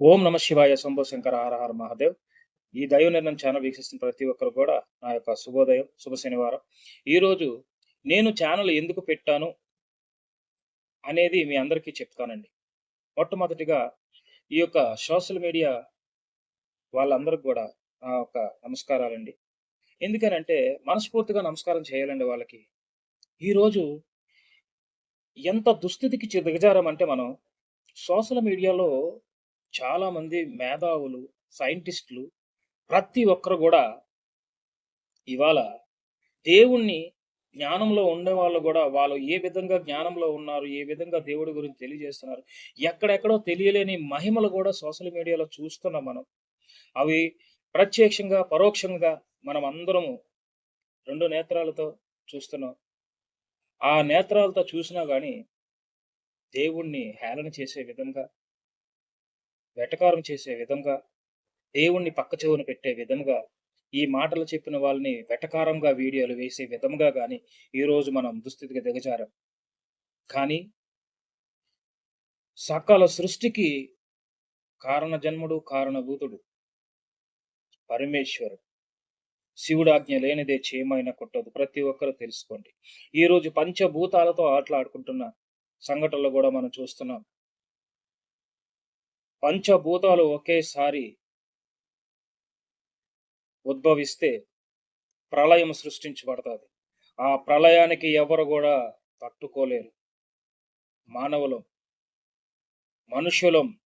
ఓం నమ శివాయ శంభో శంకర హర హర మహాదేవ్. ఈ దైవ నిర్ణయం ఛానల్ వీక్షిస్తున్న ప్రతి ఒక్కరు కూడా నా యొక్క శుభోదయం శుభ శనివారం. ఈరోజు నేను ఛానల్ ఎందుకు పెట్టాను అనేది మీ అందరికీ చెప్తానండి. మొట్టమొదటిగా ఈ యొక్క సోషల్ మీడియా వాళ్ళందరికి కూడా నా యొక్క నమస్కారాలండి. ఎందుకనంటే మనస్ఫూర్తిగా నమస్కారం చేయాలండి వాళ్ళకి. ఈరోజు ఎంత దుస్థితికి చి- దిగజారామంటే మనం సోషల్ మీడియాలో చాలా మంది మేధావులు సైంటిస్టులు ప్రతి ఒక్కరు కూడా ఇవాళ దేవుణ్ణి జ్ఞానంలో ఉండే వాళ్ళు కూడా వాళ్ళు ఏ విధంగా జ్ఞానంలో ఉన్నారు ఏ విధంగా దేవుడి గురించి తెలియజేస్తున్నారు ఎక్కడెక్కడో తెలియలేని మహిమలు కూడా సోషల్ మీడియాలో చూస్తున్నాం మనం. అవి ప్రత్యక్షంగా పరోక్షంగా మనం అందరము రెండు నేత్రాలతో చూస్తున్నాం. ఆ నేత్రాలతో చూసినా కానీ దేవుణ్ణి హేళన చేసే విధంగా వెటకారం చేసే విధంగా దేవుణ్ణి పక్క చెవున పెట్టే విధంగా ఈ మాటలు చెప్పిన వాళ్ళని వెటకారంగా వీడియోలు వేసే విధంగా కానీ ఈరోజు మనం దుస్థితికి దిగజారం. కానీ సకల సృష్టికి కారణ జన్మడు కారణభూతుడు పరమేశ్వరుడు. శివుడాజ్ఞ లేనిదే చేయమైన కొట్టదు. ప్రతి ఒక్కరు తెలుసుకోండి. ఈరోజు పంచభూతాలతో ఆటలాడుకుంటున్న సంఘటనలు కూడా మనం చూస్తున్నాం. పంచభూతాలు ఒకేసారి ఉద్భవిస్తే ప్రళయం సృష్టించబడుతుంది. ఆ ప్రళయానికి ఎవరు కూడా తట్టుకోలేరు. మానవులం మనుషులం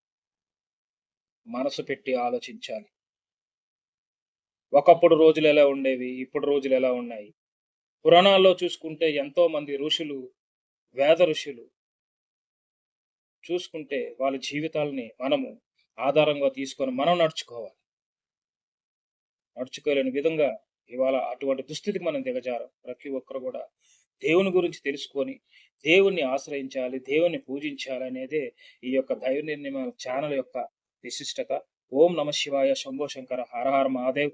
మనసు పెట్టి ఆలోచించాలి. ఒకప్పుడు రోజులు ఎలా ఉండేవి ఇప్పుడు రోజులు ఎలా ఉన్నాయి? పురాణాల్లో చూసుకుంటే ఎంతో మంది ఋషులు వేద ఋషులు చూసుకుంటే వాళ్ళ జీవితాలని మనము ఆధారంగా తీసుకొని మనం నడుచుకోవాలి. నడుచుకోలేని విధంగా ఇవాళ అటువంటి దుస్థితికి మనం దిగజారం. ప్రతి ఒక్కరు కూడా దేవుని గురించి తెలుసుకొని దేవుణ్ణి ఆశ్రయించాలి దేవుణ్ణి పూజించాలి అనేదే ఈ యొక్క దైవ నిర్ణయం ఛానల్ యొక్క విశిష్టత. ఓం నమ శివాయ శంభో శంకర హర హర మహాదేవ్.